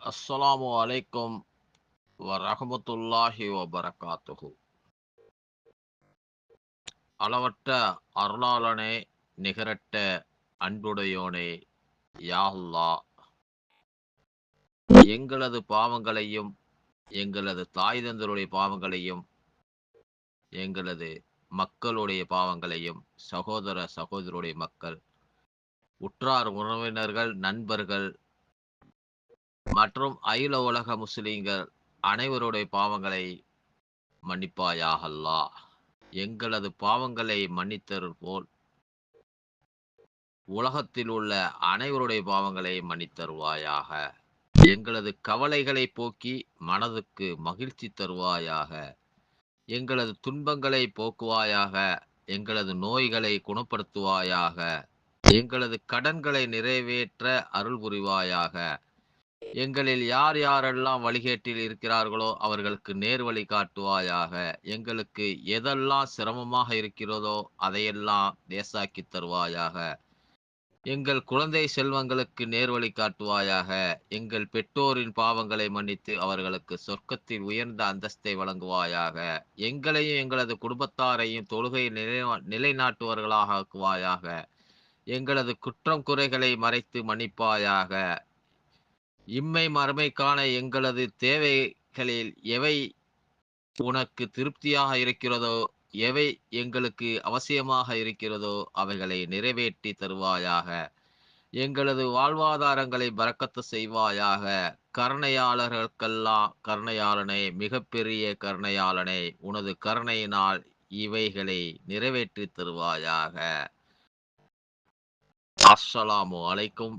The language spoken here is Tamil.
அஸ்ஸலாமு அலைக்கும் வரஹமத்துல்லாஹி வபரகாத்துஹு. அளவற்ற அருளாளனே நிகரட்ட அன்புடையோனே யாஹுல்லா எங்களது பாவங்களையும் எங்களது தாய் தந்தருடைய பாவங்களையும் எங்களது மக்களுடைய பாவங்களையும் சகோதர சகோதரருடைய மக்கள் உற்றார் உறவினர்கள் நண்பர்கள் மற்றும் அகில உலக முஸ்லீம்கள் அனைவருடைய பாவங்களை மன்னிப்பாயாகல்லா எங்களது பாவங்களை மன்னித்தரு போல் உலகத்தில் உள்ள அனைவருடைய பாவங்களை மன்னித்தருவாயாக எங்களது கவலைகளை போக்கி மனதுக்கு மகிழ்ச்சி தருவாயாக எங்களது துன்பங்களை போக்குவாயாக எங்களது நோய்களை குணப்படுத்துவாயாக எங்களது கடன்களை நிறைவேற்ற அருள் புரிவாயாக எங்களில் யார் யாரெல்லாம் வழிகேட்டில் இருக்கிறார்களோ அவர்களுக்கு நேர் வழி காட்டுவாயாக. எங்களுக்கு எதெல்லாம் சிரமமாக இருக்கிறதோ அதையெல்லாம் லேசாக்கி தருவாயாக. எங்கள் குழந்தை செல்வங்களுக்கு நேர் வழி காட்டுவாயாக. எங்கள் பெற்றோரின் பாவங்களை மன்னித்து அவர்களுக்கு சொர்க்கத்தில் உயர்ந்த அந்தஸ்தை வழங்குவாயாக. எங்களையும் எங்களது குடும்பத்தாரையும் தொழுகை நிலை நிலைநாட்டுவர்களாக ஆக்குவாயாக எங்களது குற்றம் குறைகளை மறைத்து மன்னிப்பாயாக. இம்மை மறுமைக்கான எங்களது தேவைகளில் எவை உனக்கு திருப்தியாக இருக்கிறதோ எவை எங்களுக்கு அவசியமாக இருக்கிறதோ அவைகளை நிறைவேற்றி தருவாயாக. எங்களது வாழ்வாதாரங்களை பறக்கத்து செய்வாயாக. கருணையாளர்களுக்கெல்லாம் கருணையாளனை மிகப்பெரிய கருணையாளனை உனது கருணையினால் இவைகளை நிறைவேற்றி தருவாயாக. அஸ்ஸலாமு அலைக்கும்.